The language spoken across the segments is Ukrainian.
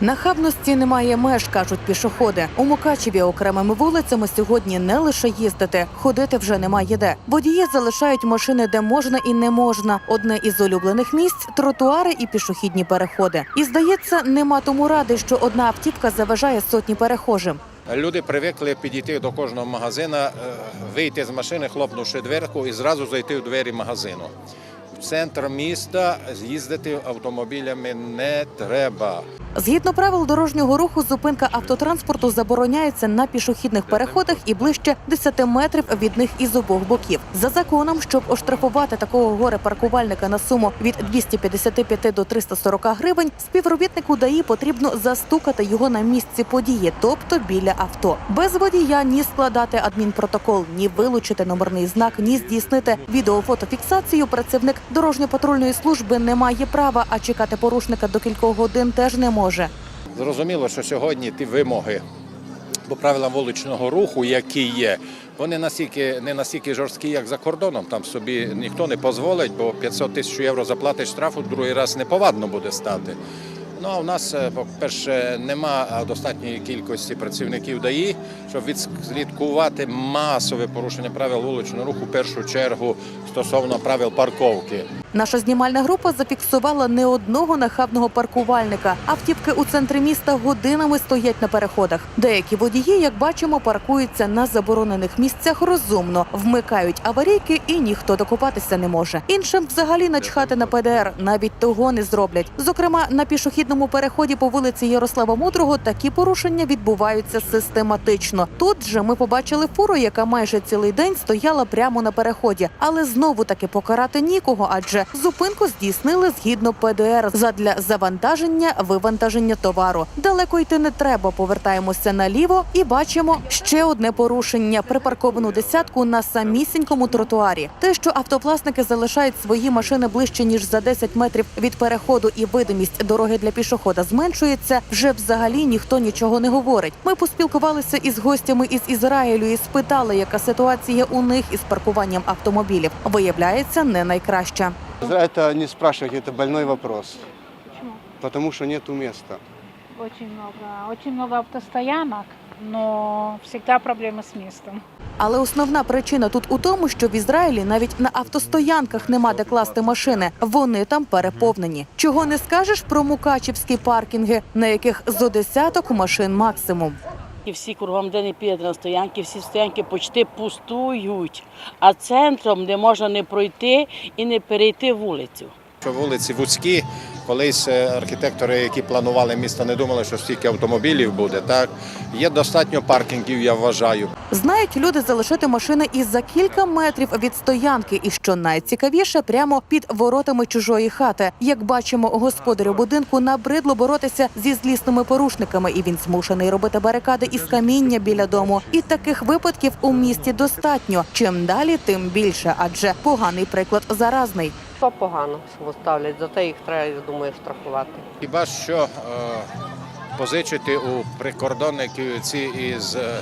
Нахабності немає меж, кажуть пішоходи. У Мукачеві окремими вулицями сьогодні не лише їздити, ходити вже немає де. Водії залишають машини, де можна і не можна. Одне із улюблених місць тротуари і пішохідні переходи. І здається, нема тому ради, що одна автівка заважає сотні перехожим. Люди привикли підійти до кожного магазина, е, вийти з машини, хлопнувши дверку і зразу зайти у двері магазину. В центр міста з'їздити автомобілями не треба. Згідно правил дорожнього руху, зупинка автотранспорту забороняється на пішохідних переходах і ближче 10 метрів від них із обох боків. За законом, щоб оштрафувати такого горе паркувальника на суму від 255 до 340 гривень, співробітнику ДАІ потрібно застукати його на місці події, тобто біля авто. Без водія ні складати адмінпротокол, ні вилучити номерний знак, ні здійснити відеофотофіксацію. Працівник дорожньо-патрульної служби не має права, а чекати порушника до кількох годин теж не може. Зрозуміло, що сьогодні ті вимоги по правилам вуличного руху, які є, вони настільки не настільки жорсткі, як за кордоном. Там собі ніхто не дозволить, бо 500 тисяч євро заплатиш штрафу, другий раз неповадно буде стати. Ну а у нас, е, по-перше, нема достатньої кількості працівників ДАІ, щоб відслідкувати масове порушення правил вуличного руху в першу чергу стосовно правил парковки. Наша знімальна група зафіксувала не одного нахабного паркувальника. Автівки у центрі міста годинами стоять на переходах. Деякі водії, як бачимо, паркуються на заборонених місцях розумно, вмикають аварійки і ніхто докопатися не може. Іншим взагалі начхати на ПДР, навіть того не зроблять. Зокрема, на пішохідному переході по вулиці Ярослава Мудрого такі порушення відбуваються систематично. Тут же ми побачили фуру, яка майже цілий день стояла прямо на переході, але знову таки покарати нікого, адже зупинку здійснили згідно ПДР задля завантаження вивантаження товару. Далеко йти не треба. Повертаємося наліво і бачимо ще одне порушення припарковану десятку на самісінькому тротуарі. Те, що автовласники залишають свої машини ближче ніж за 10 метрів від переходу, і видимість дороги для пішохода зменшується. Вже взагалі ніхто нічого не говорить. Ми поспілкувалися із гостями із Ізраїлю і спитали, яка ситуація у них із паркуванням автомобілів. Виявляється, не найкраща. Это не спрашивайте, это больной вопрос. Почему? Потому что нету места. Очень много. Очень много автостоянок, но всегда проблемы с местом. Але основна причина тут у тому, що в Ізраїлі навіть на автостоянках нема де класти машини. Вони там переповнені. Чого не скажеш про мукачівські паркінги, на яких зо десяток машин максимум. І всі кругом, де не піде на стоянки, всі стоянки почти пустують, а центром не можна не пройти і не перейти вулицю. Вулиці вузькі, колись е, архітектори, які планували місто, не думали, що стільки автомобілів буде. Так є достатньо паркінгів, я вважаю. Знають люди залишити машини і за кілька метрів від стоянки, і що найцікавіше, прямо під воротами чужої хати. Як бачимо, господарю будинку набридло боротися зі злісними порушниками, і він змушений робити барикади із каміння біля дому. І таких випадків у місті достатньо. Чим далі, тим більше, адже поганий приклад заразний. То погано ставлять, зате їх треба, я думаю, штрафувати. Хіба що е, позичити у прикордонників ці із е,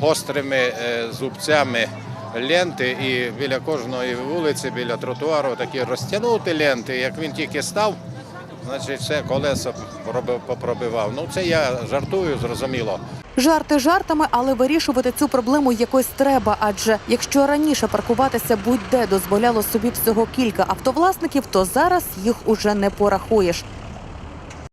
гострими е, зубцями ленти і біля кожної вулиці, біля тротуару такі розтягнути ленти. Як він тільки став, значить все колеса пробив- попробивав. Ну це я жартую, зрозуміло. Жарти жартами, але вирішувати цю проблему якось треба. Адже якщо раніше паркуватися будь-де дозволяло собі всього кілька автовласників, то зараз їх уже не порахуєш.